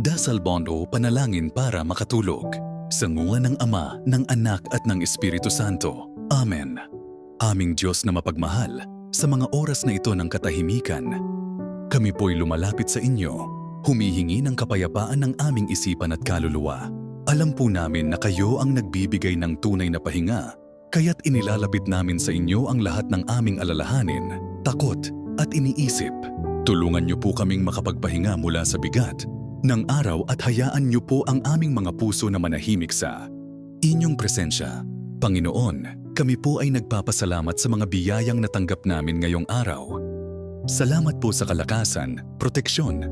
Dasal Bond o Panalangin para Makatulog. Sa ngula ng Ama, ng Anak at ng Espiritu Santo. Amen. Aming Diyos na mapagmahal, sa mga oras na ito ng katahimikan, kami po'y lumalapit sa inyo, humihingi ng kapayapaan ng aming isipan at kaluluwa. Alam po namin na kayo ang nagbibigay ng tunay na pahinga, kaya't inilalapit namin sa inyo ang lahat ng aming alalahanin, takot at iniisip. Tulungan niyo po kaming makapagpahinga mula sa bigat ng araw at hayaan niyo po ang aming mga puso na manahimik sa inyong presensya. Panginoon, kami po ay nagpapasalamat sa mga biyayang natanggap namin ngayong araw. Salamat po sa kalakasan, proteksyon,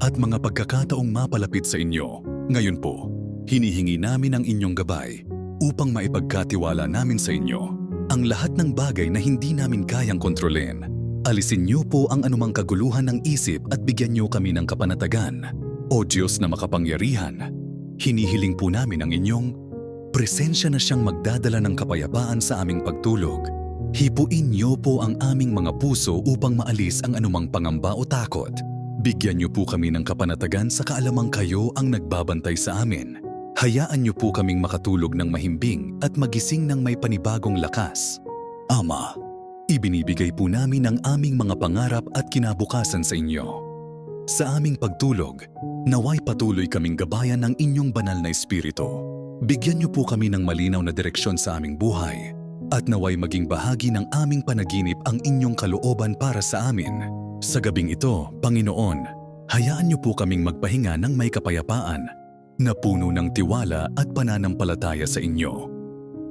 at mga pagkakataong mapalapit sa inyo. Ngayon po, hinihingi namin ang inyong gabay upang maipagkatiwala namin sa inyo ang lahat ng bagay na hindi namin kayang kontrolin. Alisin niyo po ang anumang kaguluhan ng isip at bigyan niyo kami ng kapanatagan. O Diyos na makapangyarihan, hinihiling po namin ang inyong presensya na siyang magdadala ng kapayapaan sa aming pagtulog. Hipuin niyo po ang aming mga puso upang maalis ang anumang pangamba o takot. Bigyan niyo po kami ng kapanatagan sa kaalamang kayo ang nagbabantay sa amin. Hayaan niyo po kaming makatulog ng mahimbing at magising ng may panibagong lakas. Ama, ibinibigay po namin ang aming mga pangarap at kinabukasan sa inyo. Sa aming pagtulog, naway patuloy kaming gabayan ng inyong banal na espiritu. Bigyan niyo po kami ng malinaw na direksyon sa aming buhay at naway maging bahagi ng aming panaginip ang inyong kalooban para sa amin. Sa gabing ito, Panginoon, hayaan niyo po kaming magpahinga ng may kapayapaan na puno ng tiwala at pananampalataya sa inyo.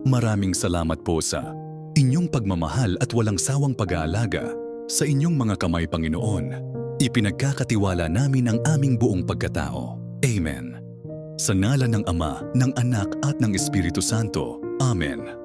Maraming salamat po sa inyong pagmamahal at walang sawang pag-aalaga sa inyong mga kamay, Panginoon. Ipinagkakatiwala namin ang aming buong pagkatao. Amen. Sa ngala ng Ama, ng Anak at ng Espiritu Santo. Amen.